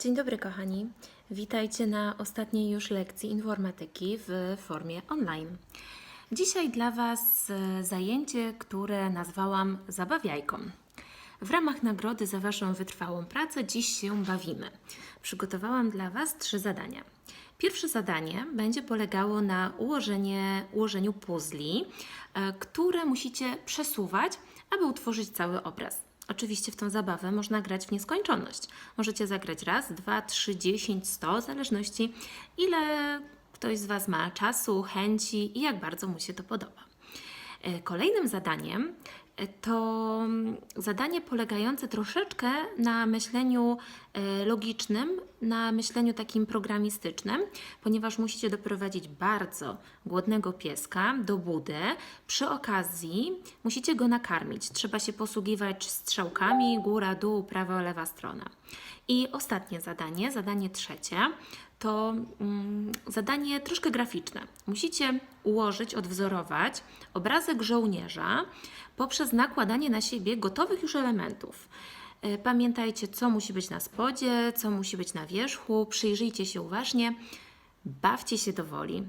Dzień dobry, kochani. Witajcie na ostatniej już lekcji informatyki w formie online. Dzisiaj dla Was e, zajęcie, które nazwałam Zabawiajką. W ramach nagrody za Waszą wytrwałą pracę dziś się bawimy. Przygotowałam dla Was trzy zadania. Pierwsze zadanie będzie polegało na ułożeniu puzli, e, które musicie przesuwać, aby utworzyć cały obraz. Oczywiście w tą zabawę można grać w nieskończoność. Możecie zagrać raz, dwa, trzy, dziesięć, sto, w zależności ile ktoś z Was ma czasu, chęci i jak bardzo mu się to podoba. E, Kolejnym zadaniem e, to mm, zadanie polegające troszeczkę na myśleniu e, logicznym, na myśleniu takim programistycznym, ponieważ musicie doprowadzić bardzo głodnego pieska do budy. Przy okazji musicie go nakarmić. Trzeba się posługiwać strzałkami góra, dół, prawa, lewa strona. I ostatnie zadanie, zadanie trzecie, to mm, zadanie troszkę graficzne. Musicie ułożyć, odwzorować obrazek żołnierza poprzez nakładanie na siebie gotowych już elementów. E, Pamiętajcie, co musi być na spodzie, co musi być na wierzchu, przyjrzyjcie się uważnie, bawcie się do woli.